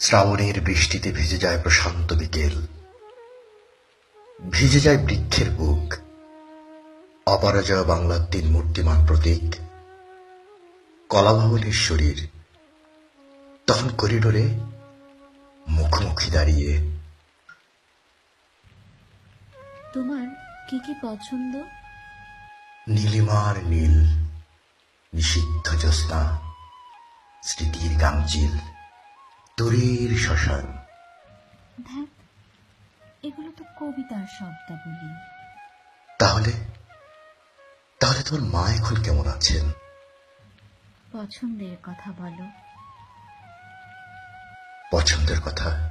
শ্রাবণের বৃষ্টিতে ভিজে যায় প্রশান্ত বিকেল। ভিজে যায় বৃক্ষের বুক। অপরাজয় বাংলার তিন মূর্তিমান প্রতীক। কলাভবনের শরীর। তখন করিডোরে মুখোমুখি দাঁড়িয়ে। তোমার কি কি পছন্দ? নীলিমার নীল নিষিদ্ধ জ্যোৎস্না স্মৃতির গামচিল। তরীর শ্মশান। ধ্যাত এগুলো তো কবিতার শব্দাবলী। তাহলে? তাহলে তোর মা এখন কেমন আছেন? পছন্দের কথা বলো। পছন্দের কথা?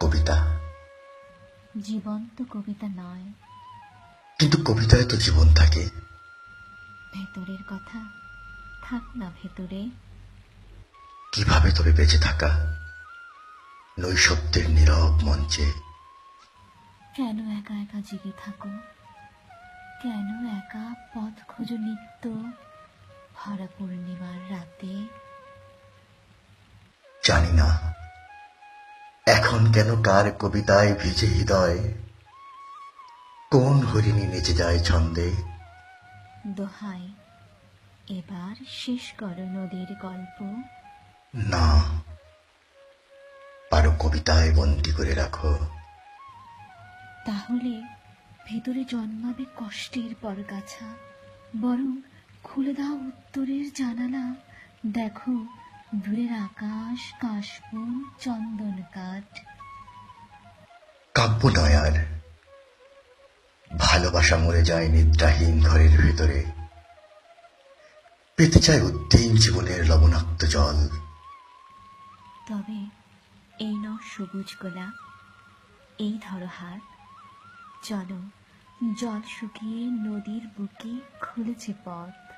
কবিতা? জীবন্ত কবিতা নয়। কিন্তু কবিতায় তো জীবন থাকে। ভেতরের কথা থাক না ভেতরে। কীভাবে তবে বেঁচে থাকা? নৈশব্দের নীরব মঞ্চে। কেন একা একা জেগে থাকো? কেন একা পথ খোঁজো নিত্য ভরা পূর্ণিমার রাতে? জানি না। এখন কেন কার কবিতায় ভিজে হৃদয়? কোন হরিণী নেচে যায় ছন্দে? দোহাই এবার শেষ করো নদীর গল্প। না পারো কবিতায় বন্দি করে রাখো। তাহলে ভেতরে জন্মাবে কষ্টের পরগাছা বরং খুলে দাও উত্তরের জানালা। দেখো দূরের আকাশ কাশবন চন্দন কাঠ। কাব্য নয় আর ভালোবাসা মরে যায় নিদ্রাহীন ঘরের ভেতরে। পেতে চায় উদ্দিন জীবনের লবণাক্ত জল। তবে এই ন সবুজ গোলাপ এই ধরো হাত চলো জল শুকিয়ে নদীর বুকে খুলেছে পথ।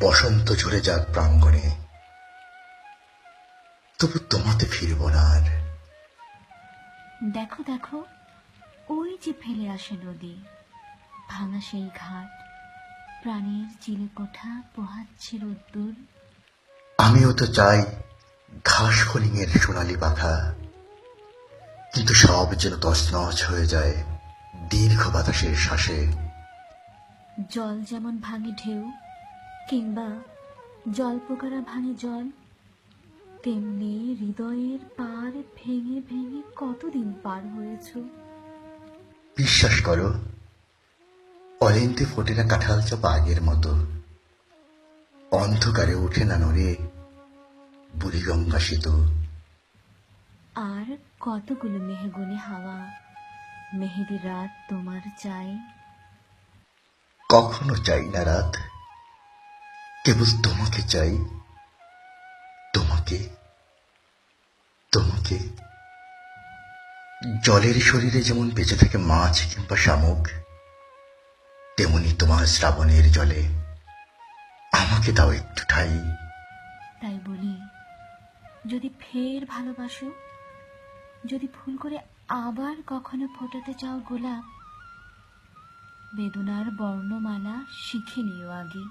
বসন্ত ঝরে যাক প্রাঙ্গণে। তবু তোমাতে ফিরব না আর। দেখো দেখো ওই যে ফেলে আসে নদী। ভাঙা সেই ঘাট প্রাণীর চিলে কোঠা পোহাচ্ছে রোদ্দুর। আমিও তো চাই ঘাস ফলিংয়ের সোনালি পাখা কিন্তু সব যেন তছনছ হয়ে যায় দীর্ঘ বাতাসের শ্বাসে। জল যেমন ভাঙে ঢেউ কিংবা জল পোকারা ভাঙে জল তেমনি হৃদয়ের পার ভেঙে ভেঙে কতদিন পার হয়েছ? বিশ্বাস করো অলিন্তে ফোটে না কাঁঠাল চাপা আগের মতো। অন্ধকারে উঠে না নড়ে বুড়িগঙ্গা সেতু। আর কতগুলো মেহগুনি হাওয়া? মেহেদি রাত তোমার চাই। কখনো চাই না রাত। কেবল তোমাকে চাই। তোমাকে। তোমাকে। জলের শরীরে যেমন বেঁচে থাকে মাছ কিংবা শামুক তেমনি তোমার শ্রাবণের জলে আমাকে দাও একটু ঠাই। তাই বলি যদি ফের ভালোবাসো, যদি ভুল করে আবার কখনো ফোটাতে চাও গোলাপ, বেদনার বর্ণমালা শিখে নিও আগে।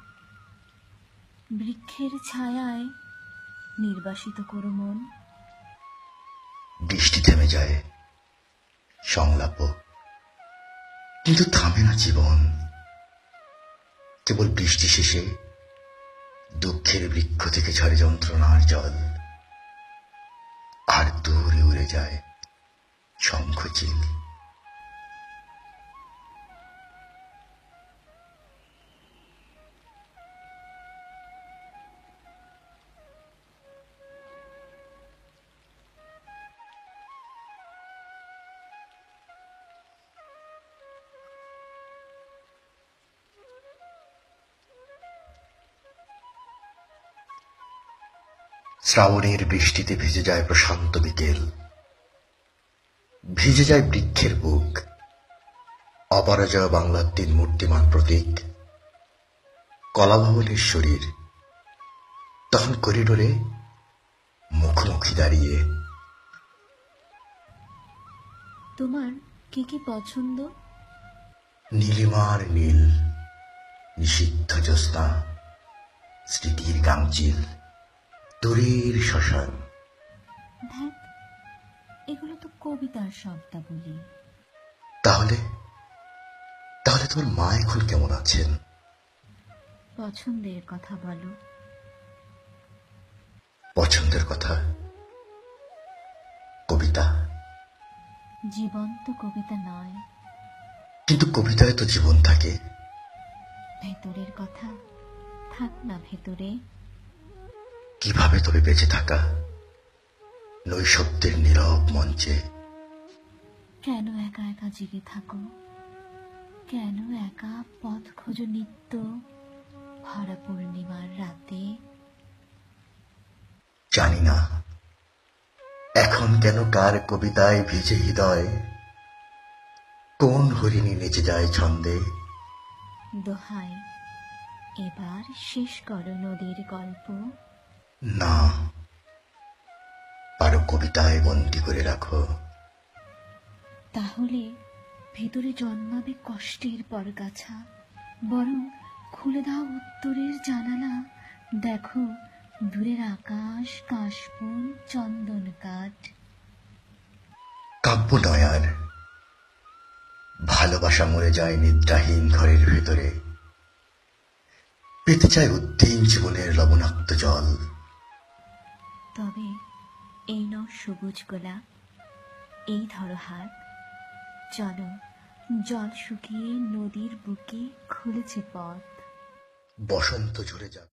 বৃক্ষের ছায়ায় নির্বাসিত করো মন। বৃষ্টি থেমে যায়, সংলাপ। কিন্তু থামে না জীবন। কেবল বৃষ্টি শেষে দুঃখের বৃক্ষ থেকে ঝরে যন্ত্রণার জল। দূরে উড়ে যায় শঙ্খচিল। শ্রাবণের বৃষ্টিতে ভিজে যায় প্রশান্ত বিকেল। ভিজে যায় বৃক্ষের বুক। অপরাজয় বাংলার তিন মূর্তিমান প্রতীক। কলাভবনের শরীর। তখন করিডোরে মুখোমুখি দাঁড়িয়ে। তোমার কি কি পছন্দ? নীলিমার নীল নিষিদ্ধ জ্যোৎস্না স্মৃতির গামচিল। তরীর শ্মশান। ধ্যান এগুলো তো কবিতার শব্দাবলী। তাহলে? তাহলে তোর মা এখন কেমন আছেন? পছন্দের কথা বলো। পছন্দের কথা? কবিতা? জীবন্ত কবিতা নয়। কিন্তু কবিতায় তো জীবন থাকে। ভেতরের কথা থাক না ভেতরে। কীভাবে তবে বেঁচে থাকা? নৈশব্দের নীরব মঞ্চে। কেন একা একা জেগে থাকো? কেন একা পথ খোঁজো নিত্য ভরা পূর্ণিমার রাতে? জানি না। এখন কেন কার কবিতায় ভিজে হৃদয়? কোন হরিণী নেচে যায় ছন্দে? দোহাই এবার শেষ করো নদীর গল্প। না আরও কবিতায় বন্দি করে রাখো। তাহলে ভেতরে জন্মাবে কষ্টের পরগাছা বরং খুলে দাও উত্তরের জানালা। দেখো দূরের আকাশ কাশবন চন্দন কাঠ। কাব্য নয় আর ভালোবাসা মরে যায় নিদ্রাহীন ঘরের ভেতরে। পেতে চায় উদ্দিন জীবনের লবণাক্ত জল। তবে এই ন সবুজ গোলা এই ধরো হাত। চলো জল শুকিয়ে নদীর বুকে খুলেছে পথ। বসন্ত ঝরে যাবে।